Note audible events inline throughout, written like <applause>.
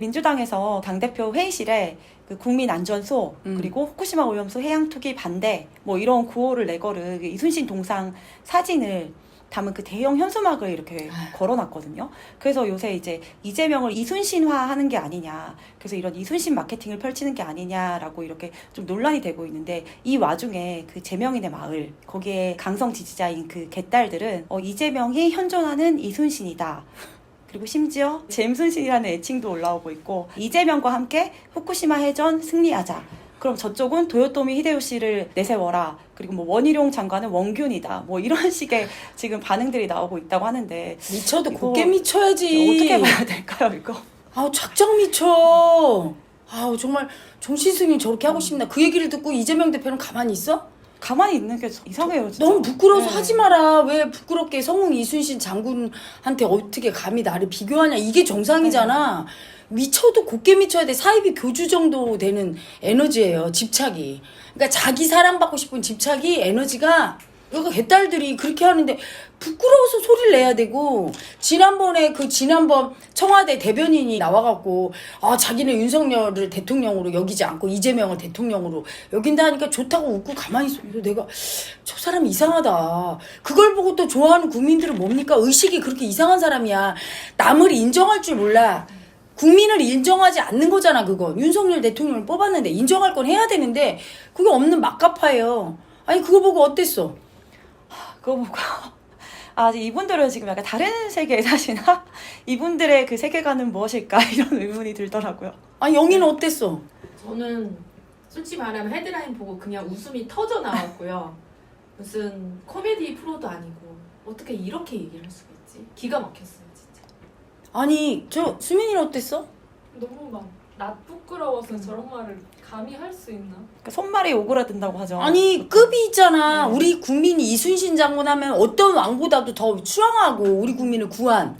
민주당에서 당대표 회의실에 그 국민 안전소 음. 그리고 후쿠시마 오염수 해양 투기 반대 뭐 이런 구호를 내거를 그 이순신 동상 사진을 담은 그 대형 현수막을 이렇게 아휴. 걸어놨거든요. 그래서 요새 이제 이재명을 이순신화하는 게 아니냐, 그래서 이런 이순신 마케팅을 펼치는 게 아니냐라고 이렇게 좀 논란이 되고 있는데 이 와중에 그 제명인의 마을 거기에 강성 지지자인 그 개딸들은 어, 이재명이 현존하는 이순신이다. 그리고 심지어 잼순신이라는 애칭도 올라오고 있고 이재명과 함께 후쿠시마 해전 승리하자. 그럼 저쪽은 도요토미 히데요시를 내세워라. 그리고 뭐 원희룡 장관은 원균이다. 뭐 이런 <laughs> 식의 지금 반응들이 나오고 있다고 하는데 미쳐도 곱게 미쳐야지. 어떻게 봐야 될까요, 이거? 아우 작정 미쳐. 아우 정말 정신승이 저렇게 하고 싶나. 그 얘기를 듣고 이재명 대표는 가만히 있어? 가만히 있는 게 이상해요, 진짜. 너무 부끄러워서 네. 하지 마라. 왜 부끄럽게 성웅 이순신 장군한테 어떻게 감히 나를 비교하냐. 이게 정상이잖아. 미쳐도 곱게 미쳐야 돼. 사이비 교주 정도 되는 에너지예요. 집착이. 그러니까 자기 사랑받고 싶은 집착이 에너지가 그러니까 개딸들이 그렇게 하는데 부끄러워서 소리를 내야 되고 지난번에 그 지난번 청와대 대변인이 나와갖고 아 자기는 윤석열을 대통령으로 여기지 않고 이재명을 대통령으로 여긴다 하니까 좋다고 웃고 가만히 있어. 그래서 내가 저 사람 이상하다. 그걸 보고 또 좋아하는 국민들은 뭡니까? 의식이 그렇게 이상한 사람이야. 남을 인정할 줄 몰라. 국민을 인정하지 않는 거잖아 그거 윤석열 대통령을 뽑았는데 인정할 건 해야 되는데 그게 없는 막가파예요. 아니 그거 보고 어땠어 그거 보고 <laughs> 아 이분들은 지금 약간 다른 세계에 사시나? <laughs> 이분들의 그 세계관은 무엇일까 <laughs> 이런 의문이 들더라고요. 아니 영희는 어땠어 저는 솔직히 말하면 헤드라인 보고 그냥 웃음이 터져 나왔고요. 무슨 코미디 프로도 아니고 어떻게 이렇게 얘기를 할 수가 있지? 기가 막혔어요, 진짜. 아니 저 수민이는 어땠어 너무 막 나 부끄러워서 저런 말을 감히 할 수 있나? 그러니까 손발이 오그라든다고 하죠. 아니 급이 있잖아 네. 우리 국민이 이순신 장군 하면 어떤 왕보다도 더 추앙하고 우리 국민을 구한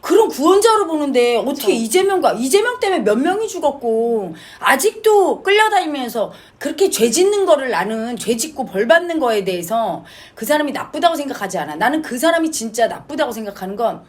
그런 구원자로 보는데 어떻게. 이재명과 이재명 때문에 몇 명이 죽었고 아직도 끌려다니면서 그렇게 죄 짓는 거를 나는 죄 짓고 벌 받는 거에 대해서 그 사람이 나쁘다고 생각하지 않아 나는 그 사람이 진짜 나쁘다고 생각하는 건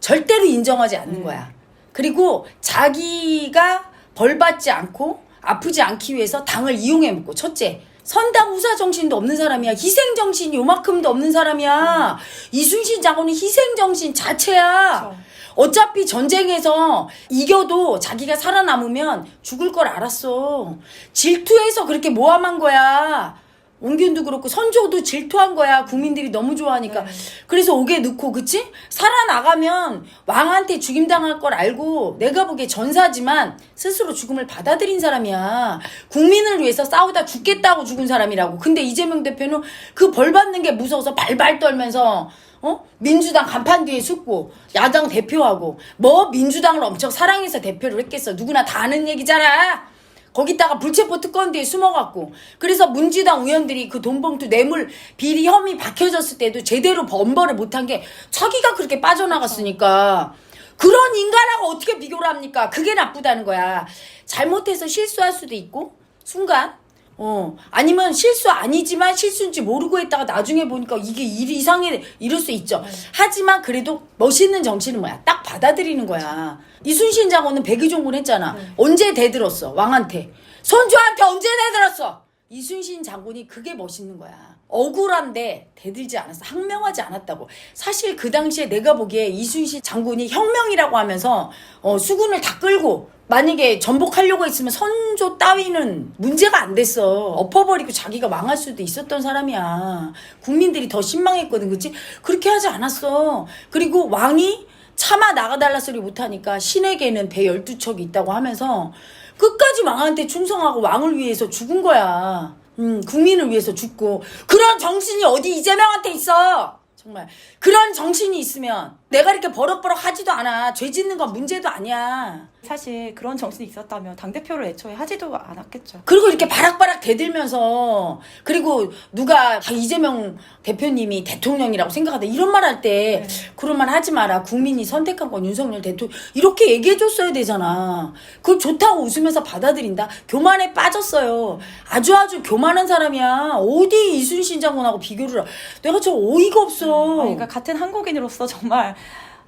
절대로 인정하지 않는 음. 거야 그리고 자기가 벌 받지 않고 아프지 않기 위해서 당을 이용해 먹고 첫째 선당 후사 정신도 없는 사람이야 희생 정신이 요만큼도 없는 사람이야 이순신 장군은 희생 정신 자체야 그쵸. 어차피 전쟁에서 이겨도 자기가 살아남으면 죽을 걸 알았어. 질투해서 그렇게 모함한 거야. 원균도 그렇고 선조도 질투한 거야. 국민들이 너무 좋아하니까. 네. 그래서 옥에 넣고 그치? 살아나가면 왕한테 죽임당할 걸 알고 내가 보기에 전사지만 스스로 죽음을 받아들인 사람이야. 국민을 위해서 싸우다 죽겠다고 죽은 사람이라고. 근데 이재명 대표는 그 벌 받는 게 무서워서 발발 떨면서 어? 민주당 간판 뒤에 숨고 야당 대표하고 뭐 민주당을 엄청 사랑해서 대표를 했겠어. 누구나 다 아는 얘기잖아. 거기다가 불체포 특권 뒤에 숨어갖고 그래서 문지당 의원들이 그 돈봉투 뇌물 비리 혐의 밝혀졌을 때도 제대로 범벌을 못한 게 자기가 그렇게 빠져나갔으니까 그런 인간하고 어떻게 비교를 합니까? 그게 나쁘다는 거야. 잘못해서 실수할 수도 있고 순간 어 아니면 실수 아니지만 실수인지 모르고 했다가 나중에 보니까 이게 일이 이상해 이럴 수 있죠. 하지만 그래도 멋있는 정치는 뭐야? 딱 받아들이는 거야. 이순신 장군은 백의종군 했잖아. 언제 대들었어 왕한테? 선조한테 언제 대들었어? 이순신 장군이 그게 멋있는 거야. 억울한데 대들지 않았어. 항명하지 않았다고. 사실 그 당시에 내가 보기에 이순신 장군이 혁명이라고 하면서 어, 수군을 다 끌고 만약에 전복하려고 했으면 선조 따위는 문제가 안 됐어. 엎어버리고 자기가 망할 수도 있었던 사람이야. 국민들이 더 신망했거든, 그치? 그렇게 하지 않았어. 그리고 왕이 차마 나가달라 소리 못하니까 신에게는 배 12척이 있다고 하면서 끝까지 왕한테 충성하고 왕을 위해서 죽은 거야. 음, 국민을 위해서 죽고. 그런 정신이 어디 이재명한테 있어! 정말. 그런 정신이 있으면 내가 이렇게 버럭버럭 하지도 않아. 죄 짓는 건 문제도 아니야. 사실 그런 정신이 있었다면 당 대표를 애초에 하지도 않았겠죠. 그리고 이렇게 바락바락 대들면서 그리고 누가 아, 이재명 대표님이 대통령이라고 생각하다 이런 말 할때 네. 그런 말 하지 마라 국민이 선택한 건 윤석열 대통령 이렇게 얘기해 줬어야 되잖아 그걸 좋다고 웃으면서 받아들인다 교만에 빠졌어요 아주 아주 교만한 사람이야 어디 이순신 장군하고 비교를 하- 내가 저 어이가 없어 아니, 그러니까 같은 한국인으로서 <laughs> 정말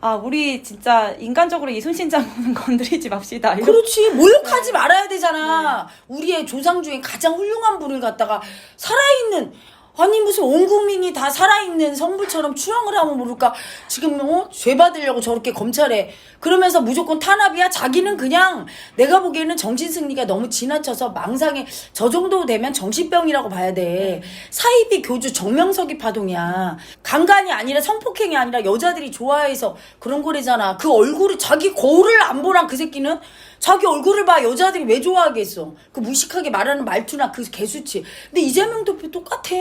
아 우리 진짜 인간적으로 이순신 장군은 건드리지 맙시다. 이런 그렇지 모욕하지 말아야 되잖아. 우리의 조상 중에 가장 훌륭한 분을 갖다가 살아있는 아니 무슨 온 국민이 다 살아있는 성부처럼 추앙을 하면 모를까? 지금 어? 죄 받으려고 저렇게 검찰에. 그러면서 무조건 탄압이야? 자기는 그냥 내가 보기에는 정신승리가 너무 지나쳐서 망상에 저 정도 되면 정신병이라고 봐야 돼. 사이비 교주 정명석이 파동이야. 강간이 아니라 성폭행이 아니라 여자들이 좋아해서 그런 거래잖아. 그 얼굴을 자기 거울을 안 보란 그 새끼는 자기 얼굴을 봐 여자들이 왜 좋아하겠어 그 무식하게 말하는 말투나 그 개수치 근데 이재명 대표 똑같아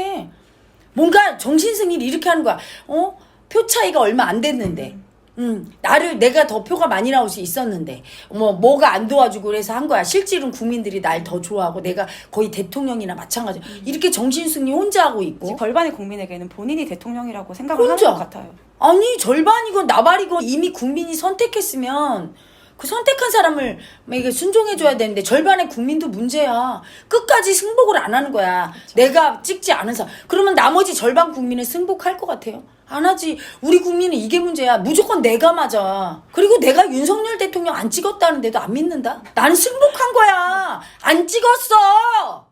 뭔가 정신승리를 이렇게 하는 거야 어? 표 차이가 얼마 안 됐는데 음, 나를 내가 더 표가 많이 나올 수 있었는데 뭐 뭐가 안 도와주고 그래서 한 거야. 실질은 국민들이 날 더 좋아하고 내가 거의 대통령이나 마찬가지. 이렇게 정신승리 혼자 하고 있고. 절반의 국민에게는 본인이 대통령이라고 생각을 혼자. 하는 것 같아요. 아니 절반이건 나발이건 이미 국민이 선택했으면 그 선택한 사람을 이게 순종해줘야 되는데 절반의 국민도 문제야. 끝까지 승복을 안 하는 거야. 내가 찍지 않은 사람. 그러면 나머지 절반 국민은 승복할 것 같아요? 안 하지. 우리 국민은 이게 문제야. 무조건 내가 맞아. 그리고 내가 윤석열 대통령 안 찍었다는데도 안 믿는다? 난 승복한 거야. 안 찍었어.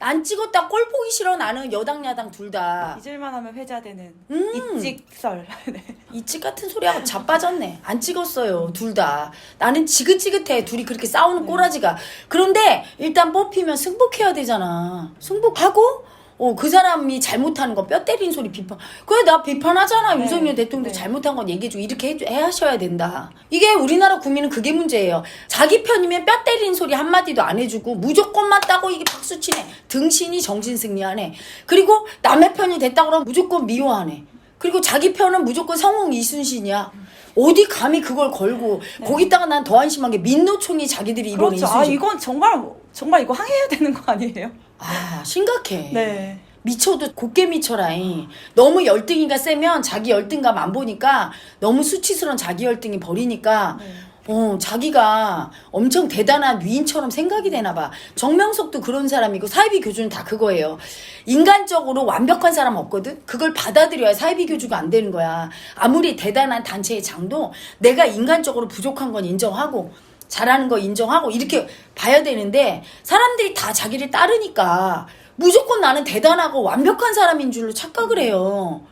안 찍었다. 꼴 보기 싫어. 나는 여당 야당 둘 다. 잊을만 하면 회자되는 음. 이찍설. <laughs> 네. 이찍 같은 소리하고 자빠졌네. 안 찍었어요, 둘 다. 나는 지긋지긋해, 둘이 그렇게 싸우는 꼬라지가. 그런데 일단 뽑히면 승복해야 되잖아. 승복하고, 어, 그 사람이 잘못하는 거뼈 때린 소리 비판. 그래, 나 비판하잖아. 네. 윤석열 대통령도 네. 잘못한 건 얘기해주고, 이렇게 해, 해 하셔야 된다. 이게 우리나라 국민은 그게 문제예요. 자기 편이면 뼈 때린 소리 한마디도 안 해주고, 무조건 맞다고 이게 박수치네. 등신이 정신승리하네. 그리고 남의 편이 됐다 그러면 무조건 미워하네. 그리고 자기 편은 무조건 성웅 이순신이야. 어디 감히 그걸 걸고 거기다가 난더 한심한 게 민노총이 자기들이 이런 그렇죠. 이순신. 아 이건 정말 정말 이거 항해해야 되는 거 아니에요? 아, 심각해. 네. 미쳐도 곱게 미쳐라잉. 너무 열등이가 세면 자기 열등감 안 보니까 너무 수치스러운 자기 열등이 버리니까 네. 어, 자기가 엄청 대단한 위인처럼 생각이 되나 봐. 정명석도 그런 사람이고 사이비 교주는 다 그거예요. 인간적으로 완벽한 사람 없거든? 그걸 받아들여야 사이비 교주가 안 되는 거야. 아무리 대단한 단체의 장도 내가 인간적으로 부족한 건 인정하고 잘하는 거 인정하고 이렇게 봐야 되는데 사람들이 다 자기를 따르니까 무조건 나는 대단하고 완벽한 사람인 줄로 착각을 해요.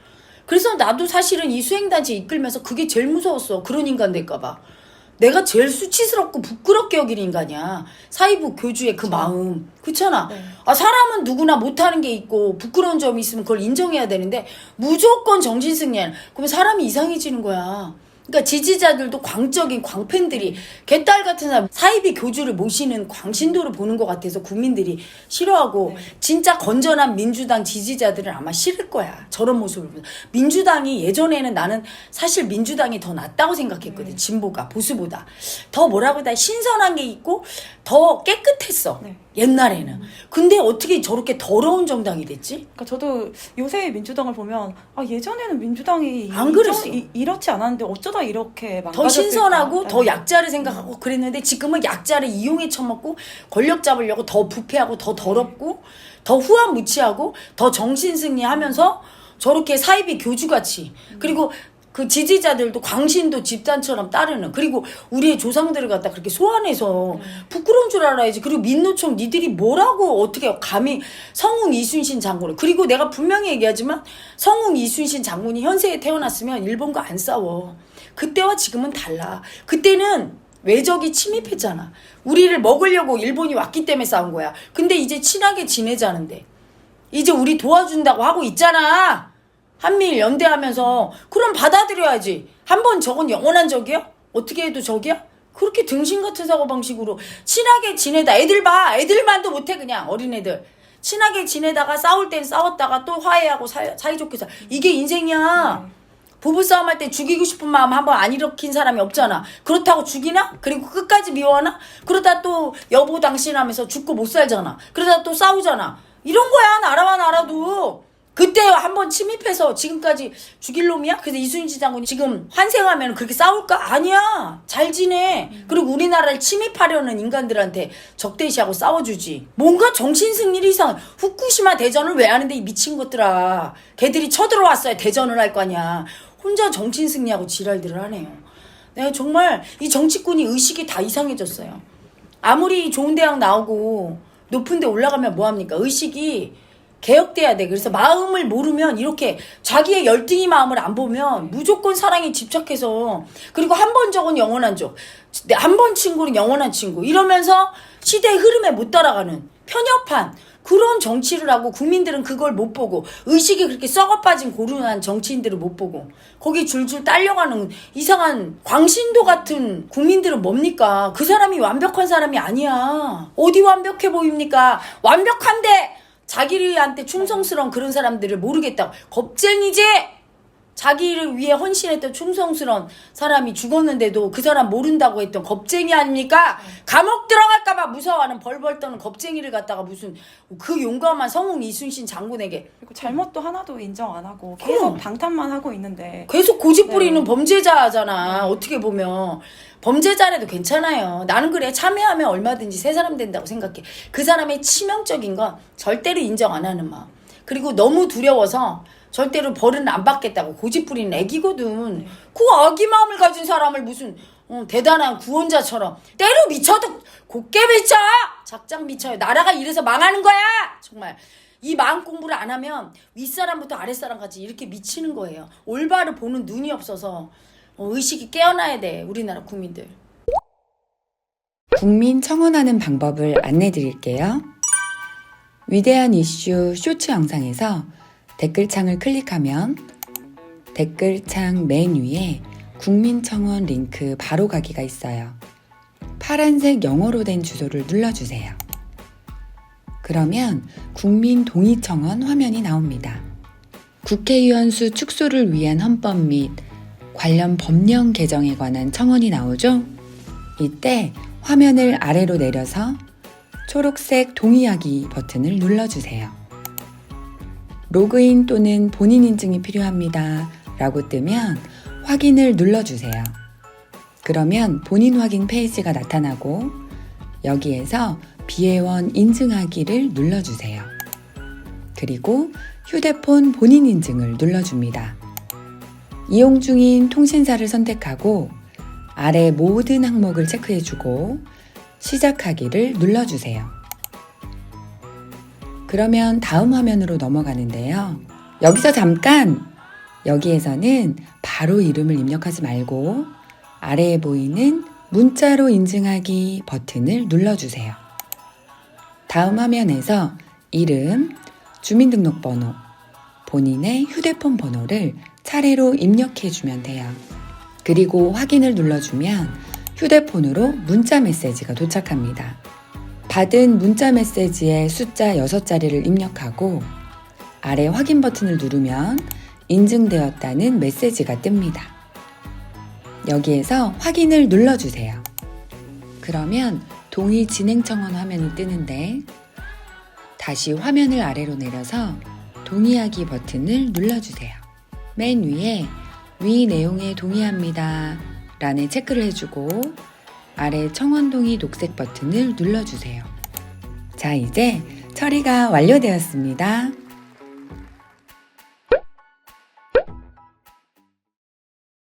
그래서 나도 사실은 이 수행단체 이끌면서 그게 제일 무서웠어. 그런 인간 될까봐. 내가 제일 수치스럽고 부끄럽게 여기는 인간이야. 사이부 교주의 그 마음. 그렇잖아. 네. 아, 사람은 누구나 못하는 게 있고 부끄러운 점이 있으면 그걸 인정해야 되는데 무조건 정신승리하는. 그러면 사람이 이상해지는 거야. 그러니까 지지자들도 광적인 광팬들이 개딸 같은 사람 사이비 교주를 모시는 광신도를 보는 것 같아서 국민들이 싫어하고 네. 진짜 건전한 민주당 지지자들은 아마 싫을 거야. 저런 모습을 보면 민주당이 예전에는 나는 사실 민주당이 더 낫다고 생각했거든 진보가 보수보다. 더 뭐라고 되나, 신선한 게 있고 더 깨끗했어. 네. 옛날에는 근데 어떻게 저렇게 더러운 정당이 됐지? 그러니까 저도 요새 민주당을 보면 아 예전에는 민주당이 안 이- 그랬어. 이, 이렇지 않았는데 어쩌다 이렇게 더 망가졌을까? 신선하고 네. 더 약자를 생각하고 그랬는데 지금은 약자를 이용해 처먹고 권력 잡으려고 더 부패하고 더 더럽고 더 후한 무치하고 더 정신승리하면서 저렇게 사이비 교주같이 그리고 그 지지자들도 광신도 집단처럼 따르는 그리고 우리의 조상들을 갖다 그렇게 소환해서 부끄러운 줄 알아야지. 그리고 민노총 니들이 뭐라고 어떻게 감히 성웅 이순신 장군을. 그리고 내가 분명히 얘기하지만 성웅 이순신 장군이 현세에 태어났으면 일본과 안 싸워. 그때와 지금은 달라. 그때는 외적이 침입했잖아. 우리를 먹으려고 일본이 왔기 때문에 싸운 거야. 근데 이제 친하게 지내자는데. 이제 우리 도와준다고 하고 있잖아. 한미일 연대하면서 그럼 받아들여야지. 한 번 적은 영원한 적이야? 어떻게 해도 적이야? 그렇게 등신 같은 사고 방식으로 친하게 지내다 애들 봐 애들만도 못해 그냥 어린애들 친하게 지내다가 싸울 땐 싸웠다가 또 화해하고 사, 사이좋게 살 이게 인생이야 부부싸움 할 때 죽이고 싶은 마음 한 번 안 일으킨 사람이 없잖아. 그렇다고 죽이나? 그리고 끝까지 미워하나? 그러다 또 여보 당신 하면서 죽고 못 살잖아. 그러다 또 싸우잖아. 이런 거야, 나라와 나라도. 그때 한 번 침입해서 지금까지 죽일 놈이야? 그래서 이순신 장군이 지금 환생하면 그렇게 싸울까? 아니야. 잘 지내. 그리고 우리나라를 침입하려는 인간들한테 적대시하고 싸워주지. 뭔가 정신승리 이상 후쿠시마 대전을 왜 하는데 이 미친 것들아. 걔들이 쳐들어왔어야 대전을 할 거 아니야. 혼자 정치인 승리하고 지랄들을 하네요. 내가 정말 이 정치꾼이 의식이 다 이상해졌어요. 아무리 좋은 대학 나오고 높은 데 올라가면 뭐합니까? 의식이 개혁돼야 돼. 그래서 마음을 모르면 이렇게 자기의 열등이 마음을 안 보면 무조건 사랑에 집착해서 그리고 한 번 적은 영원한 적, 한 번 친구는 영원한 친구 이러면서 시대의 흐름에 못 따라가는 편협한 그런 정치를 하고 국민들은 그걸 못 보고 의식이 그렇게 썩어 빠진 고루한 정치인들을 못 보고 거기 줄줄 딸려가는 이상한 광신도 같은 국민들은 뭡니까? 그 사람이 완벽한 사람이 아니야. 어디 완벽해 보입니까? 완벽한데 자기한테 충성스러운 그런 사람들을 모르겠다고. 겁쟁이지 자기를 위해 헌신했던 충성스러운 사람이 죽었는데도 그 사람 모른다고 했던 겁쟁이 아닙니까 감옥 들어갈까봐 무서워하는 벌벌 떠는 겁쟁이를 갖다가 무슨 그 용감한 성웅 이순신 장군에게 그리고 잘못도 하나도 인정 안 하고 계속 그럼. 방탄만 하고 있는데 계속 고집 부리는 네. 범죄자잖아. 어떻게 보면. 범죄자라도 괜찮아요. 나는 그래. 참여하면 얼마든지 새 사람 된다고 생각해. 그 사람의 치명적인 건 절대로 인정 안 하는 마음. 그리고 너무 두려워서 절대로 벌은 안 받겠다고 고집 부리는 애기거든. 그 아기 마음을 가진 사람을 무슨 어, 대단한 구원자처럼 때로 미쳐도 곱게 미쳐! 작작 미쳐요. 나라가 이래서 망하는 거야! 정말. 이 마음 공부를 안 하면 윗사람부터 아랫사람까지 이렇게 미치는 거예요. 올바로 보는 눈이 없어서 어, 의식이 깨어나야 돼. 우리나라 국민들. 국민 청원하는 방법을 안내 드릴게요. 위대한 이슈 쇼츠 영상에서 댓글창을 클릭하면 댓글창 맨 위에 국민 청원 링크 바로 가기가 있어요. 파란색 영어로 된 주소를 눌러주세요. 그러면 국민 동의 청원 화면이 나옵니다. 국회의원 수 축소를 위한 헌법 및 관련 법령 개정에 관한 청원이 나오죠? 이때 화면을 아래로 내려서 초록색 동의하기 버튼을 눌러주세요. 로그인 또는 본인 인증이 필요합니다. 라고 뜨면 확인을 눌러주세요. 그러면 본인 확인 페이지가 나타나고 여기에서 비회원 인증하기를 눌러주세요. 그리고 휴대폰 본인 인증을 눌러줍니다. 이용 중인 통신사를 선택하고 아래 모든 항목을 체크해주고 시작하기를 눌러주세요. 그러면 다음 화면으로 넘어가는데요. 여기서 잠깐! 여기에서는 바로 이름을 입력하지 말고 아래에 보이는 문자로 인증하기 버튼을 눌러주세요. 다음 화면에서 이름, 주민등록번호, 본인의 휴대폰 번호를 차례로 입력해 주면 돼요. 그리고 확인을 눌러주면 휴대폰으로 문자 메시지가 도착합니다. 받은 문자 메시지의 숫자 6자리를 입력하고 아래 확인 버튼을 누르면 인증되었다는 메시지가 뜹니다. 여기에서 확인을 눌러주세요. 그러면 동의 진행 청원 화면이 뜨는데 다시 화면을 아래로 내려서 동의하기 버튼을 눌러주세요. 맨 위에 위 내용에 동의합니다. 란에 체크를 해주고 아래 청원 동의 녹색 버튼을 눌러주세요. 자, 이제 처리가 완료되었습니다.